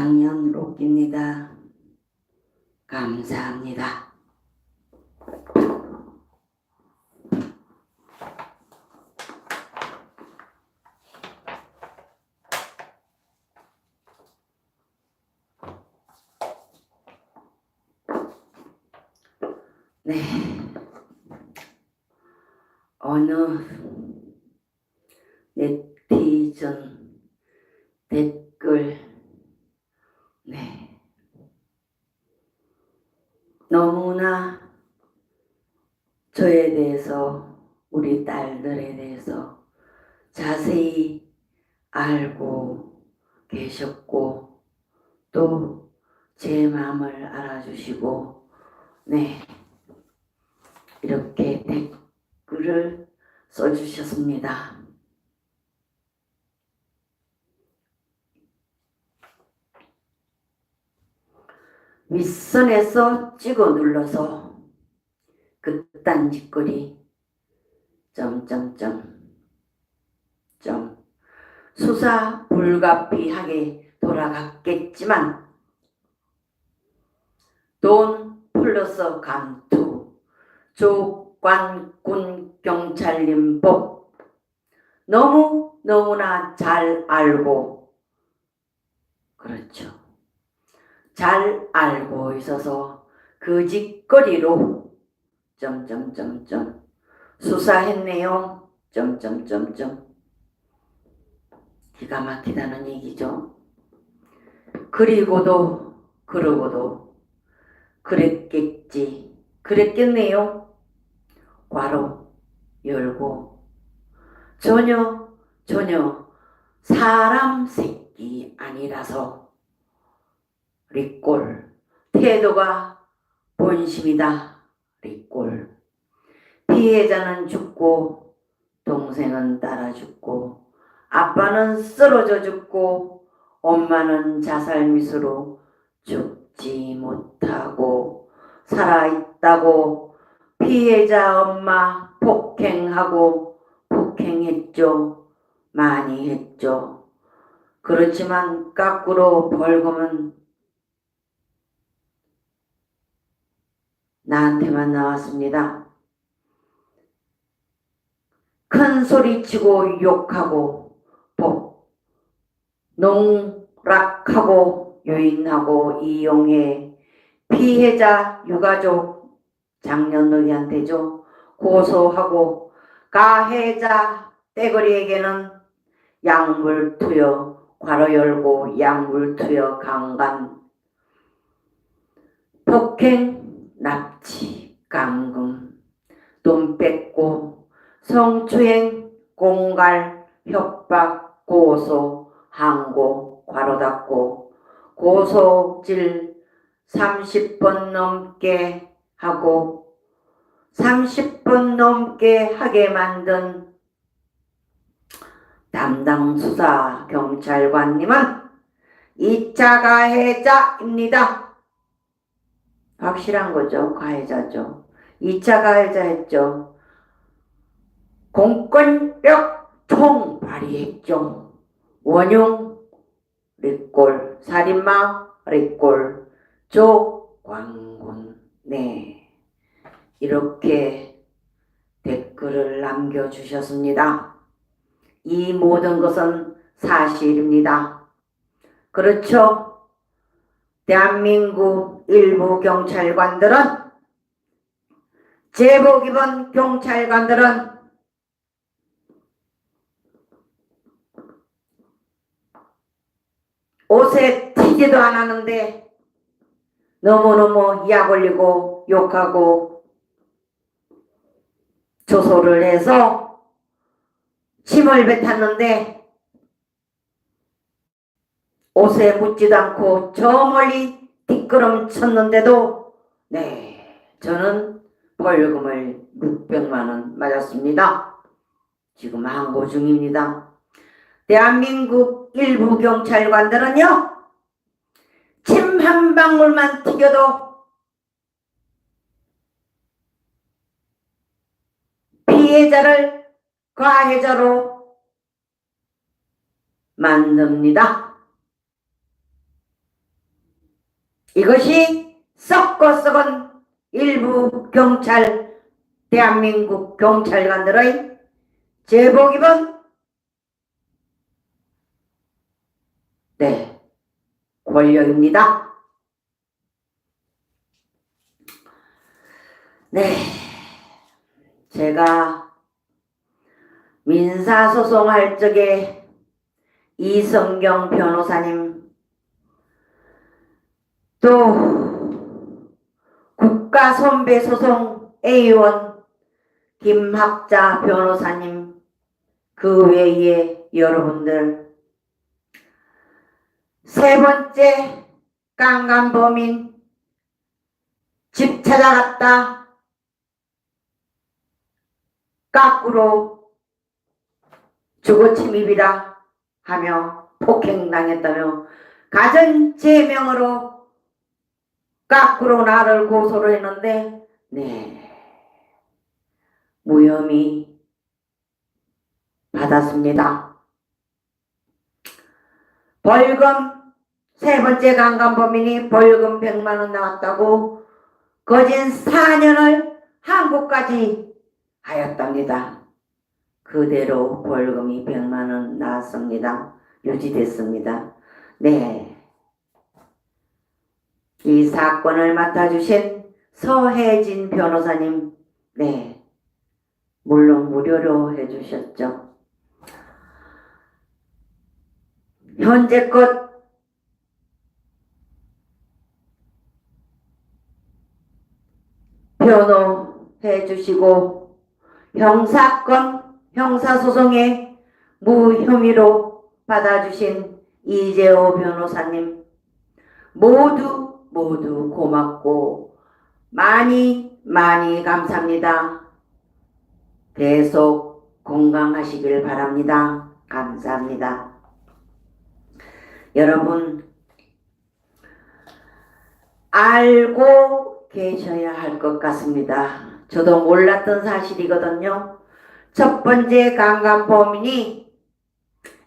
장년 로끼입니다. 감사합니다. 네. 어느 네티즌 댓글 네 너무나 저에 대해서 우리 딸들에 대해서 자세히 알고 계셨고 또 제 마음을 알아주시고 네 이렇게 댓글을 써주셨습니다. 윗선에서 찍어 눌러서 그딴 짓거리 점점점 점 수사 불가피하게 돌아갔겠지만 돈 플러스 감투 조관군 경찰님법 너무 너무나 잘 알고 그렇죠. 잘 알고 있어서 그 짓거리로 점점점점 수사했네요. 점점점점 기가 막히다는 얘기죠. 그리고도 그러고도 그랬겠지 그랬겠네요. 괄호 열고 전혀 전혀 사람 새끼 아니라서 리꼴 태도가 본심이다 리꼴 피해자는 죽고 동생은 따라 죽고 아빠는 쓰러져 죽고 엄마는 자살 미수로 죽지 못하고 살아있다고 피해자 엄마 폭행하고 폭행했죠 많이 했죠 그렇지만 거꾸로 벌금은 나한테만 나왔습니다. 큰 소리 치고 욕하고 복 농락하고 유인하고 이용해 피해자 유가족 장년의한테죠. 고소하고 가해자 떼거리에게는 약물 투여 괄호 열고 약물 투여 강간. 폭행 납치, 감금, 돈 뺏고, 성추행, 공갈, 협박, 고소, 항고, 괄호 닫고, 고소질 30번 넘게 하고, 30번 넘게 하게 만든 담당 수사 경찰관님은 2차 가해자입니다. 확실한 거죠. 가해자죠. 2차 가해자 했죠. 공권력 총 발휘했죠. 원흉 리꼴, 살인마 리꼴, 조광군. 네. 이렇게 댓글을 남겨주셨습니다. 이 모든 것은 사실입니다. 그렇죠? 대한민국 일부 경찰관들은 제복 입은 경찰관들은 옷에 튀지도 않았는데 너무너무 약 올리고 욕하고 조소를 해서 침을 뱉었는데 옷에 묻지도 않고 저 멀리 뒷걸음 쳤는데도 네 저는 벌금을 600만 원 맞았습니다. 지금 항고 중입니다. 대한민국 일부 경찰관들은요 침 한 방울만 튀겨도 피해자를 가해자로 만듭니다. 이것이 썩고 썩은 일부 경찰, 대한민국 경찰관들의 제복 입은 네, 권력입니다. 네, 제가 민사소송 할 적에 이성경 변호사님 또 국가선배소송 A원 김학자 변호사님 그 외에 여러분들 세 번째 깡간 범인 집 찾아갔다 까꾸로 주거 침입이라 하며 폭행당했다며 가전 제명으로 까꾸로 나를 고소를 했는데 네 무혐의 받았습니다. 벌금 세 번째 강간범인이 벌금 100만 원 나왔다고 거진 4년을 한국까지 하였답니다. 그대로 벌금이 100만 원 나왔습니다. 유지됐습니다. 네. 이 사건을 맡아주신 서혜진 변호사님, 네. 물론 무료로 해주셨죠. 현재껏 변호해 주시고 형사건 형사소송에 무혐의로 받아주신 이재호 변호사님 모두 모두 고맙고 많이 많이 감사합니다. 계속 건강하시길 바랍니다. 감사합니다. 여러분 알고 계셔야 할 것 같습니다. 저도 몰랐던 사실이거든요. 첫 번째 강간 범인이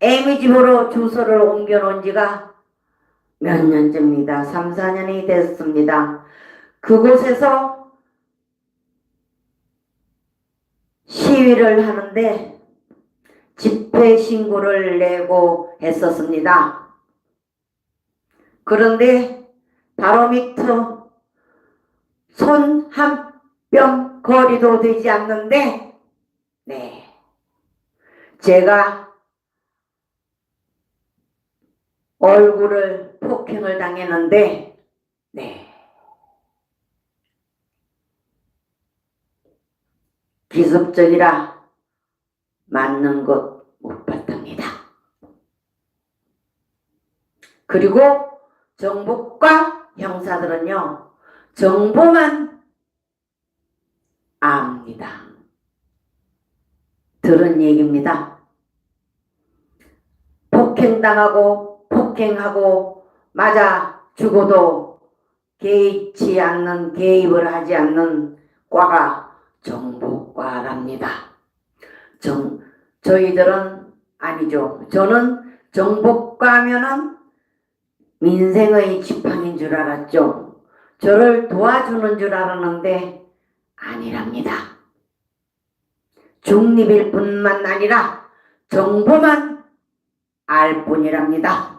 애미 집으로 주소를 옮겨 놓은 지가 몇 년째입니다. 3, 4년이 됐습니다. 그곳에서 시위를 하는데 집회 신고를 내고 했었습니다. 그런데 바로 밑에 손 한 뼘 거리도 되지 않는데, 네. 제가 얼굴을 폭행을 당했는데, 네. 기습적이라 맞는 것 못 봤답니다. 그리고 정복과 형사들은요, 정보만 압니다. 들은 얘기입니다. 폭행당하고 폭행하고 맞아 죽어도 개의치 않는 개입을 하지 않는 과가 정복과랍니다. 정, 저희들은 아니죠. 저는 정복과면은 민생의 지팡인 줄 알았죠. 저를 도와주는 줄 알았는데 아니랍니다. 중립일 뿐만 아니라 정보만 알 뿐이랍니다.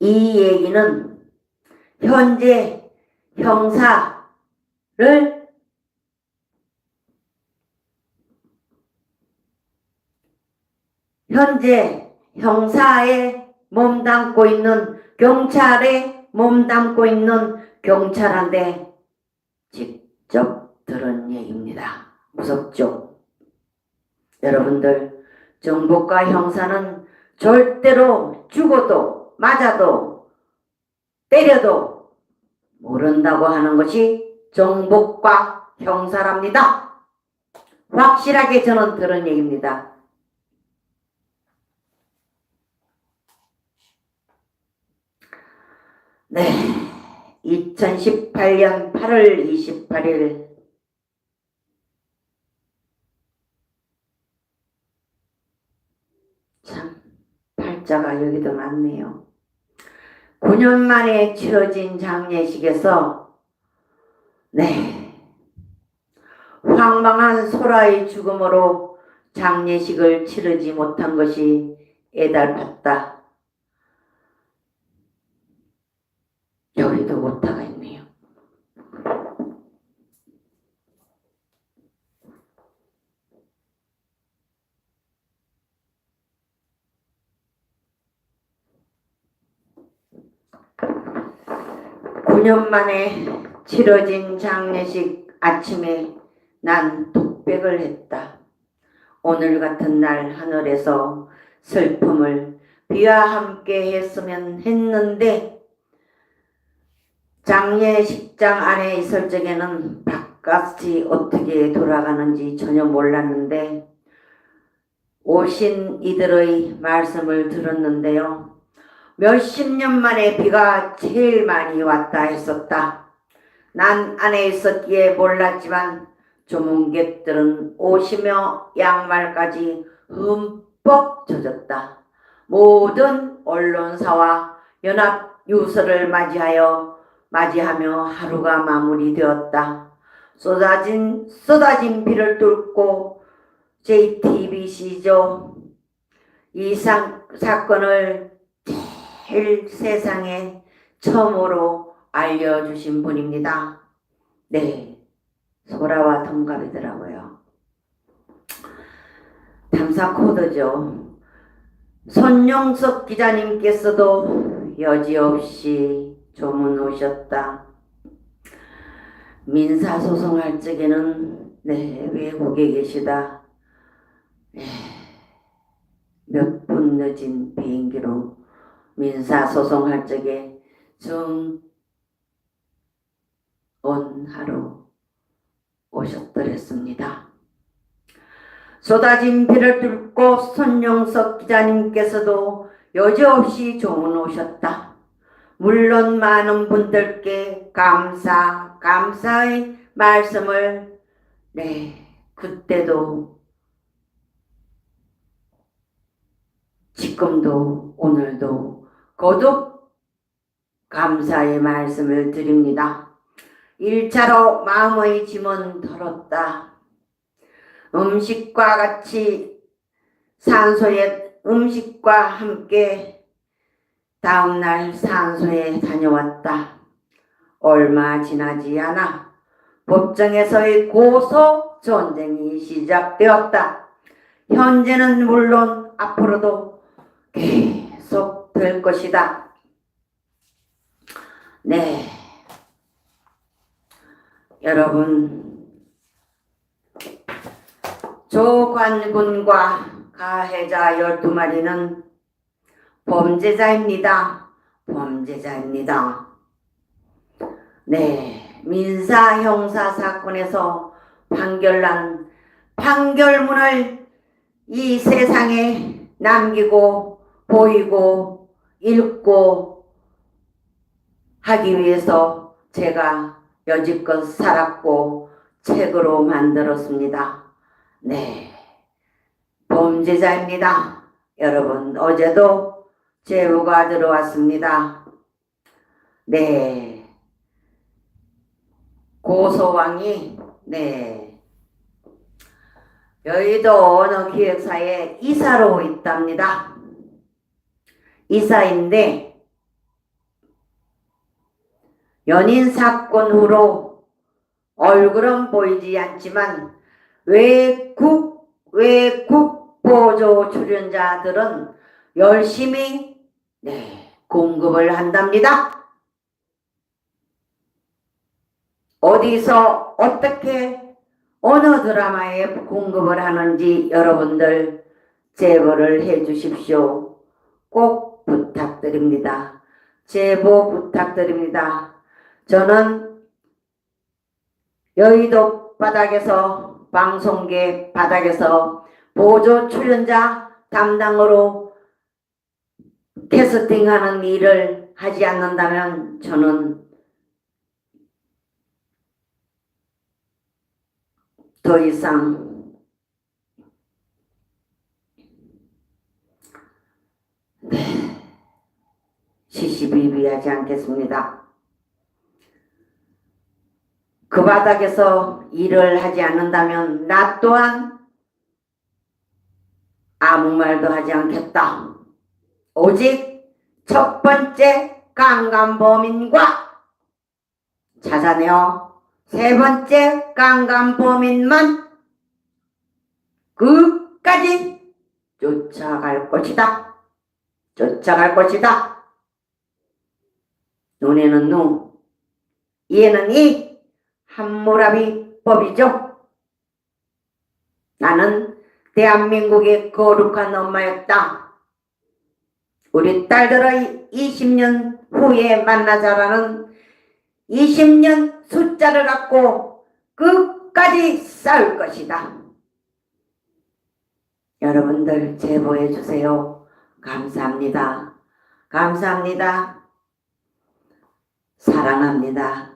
이 얘기는 현재 형사를 현재 형사에 몸담고 있는 경찰에 몸담고 있는 경찰한테 직접 들은 얘기입니다. 무섭죠? 여러분들 정복과 형사는 절대로 죽어도 맞아도 때려도 모른다고 하는 것이 정복과 형사랍니다. 확실하게 저는 들은 얘기입니다. 네. 2018년 8월 28일 참 팔자가 여기도 많네요. 9년 만에 치러진 장례식에서 네 황망한 소라의 죽음으로 장례식을 치르지 못한 것이 애달팠다. 9년 만에 치러진 장례식 아침에 난 독백을 했다. 오늘 같은 날 하늘에서 슬픔을 비와 함께 했으면 했는데 장례식장 안에 있을 적에는 바깥이 어떻게 돌아가는지 전혀 몰랐는데 오신 이들의 말씀을 들었는데요. 몇십 년 만에 비가 제일 많이 왔다 했었다. 난 안에 있었기에 몰랐지만 조문객들은 옷이며 양말까지 흠뻑 젖었다. 모든 언론사와 연합 유서를 맞이하여 맞이하며 하루가 마무리되었다. 쏟아진 쏟아진 비를 뚫고 JTBC죠. 이 사, 사건을 제일 세상에 처음으로 알려주신 분입니다. 네, 소라와 동갑이더라고요. 탐사 코드죠. 손용석 기자님께서도 여지없이 조문 오셨다. 민사소송할 적에는 네, 외국에 계시다. 몇분 늦은 비행기로 민사소송할 적에 정온하러 오셨더랬습니다. 쏟아진 비를 뚫고 손용석 기자님께서도 여지없이 조문 오셨다. 물론 많은 분들께 감사, 감사의 말씀을 네, 그때도 지금도 오늘도 거듭 감사의 말씀을 드립니다. 일차로 마음의 짐은 덜었다. 음식과 같이 산소에 음식과 함께 다음날 산소에 다녀왔다. 얼마 지나지 않아 법정에서의 고소 전쟁이 시작되었다. 현재는 물론 앞으로도 계속 될 것이다. 네. 여러분, 조관군과 가해자 12마리는 범죄자입니다. 범죄자입니다. 네. 민사 형사 사건에서 판결난 판결문을 이 세상에 남기고 보이고 읽고 하기 위해서 제가 여지껏 살았고 책으로 만들었습니다. 네. 범죄자입니다. 여러분, 어제도 제보가 들어왔습니다. 네. 고소왕이, 네. 여의도 어느 기획사에 이사로 있답니다. 이사인데, 연인 사건 후로 얼굴은 보이지 않지만 외국 외국 보조 출연자들은 열심히 네, 공급을 한답니다. 어디서 어떻게 어느 드라마에 공급을 하는지 여러분들 제보를 해 주십시오. 꼭 부탁드립니다. 제보 부탁드립니다. 저는 여의도 바닥에서 방송계 바닥에서 보조 출연자 담당으로 캐스팅하는 일을 하지 않는다면 저는 더 이상 네, 시시비비 그리하지 않겠습니다. 그 바닥에서 일을 하지 않는다면 나 또한 아무 말도 하지 않겠다. 오직 첫 번째 강간범인과 찾아내어 세 번째 강간범인만 끝까지 쫓아갈 것이다. 쫓아갈 것이다. 눈에는 눈, 이에는 이, 한무라비 법이죠. 나는 대한민국의 거룩한 엄마였다. 우리 딸들의 20년 후에 만나자라는 20년 숫자를 갖고 끝까지 싸울 것이다. 여러분들 제보해 주세요. 감사합니다. 감사합니다. 사랑합니다.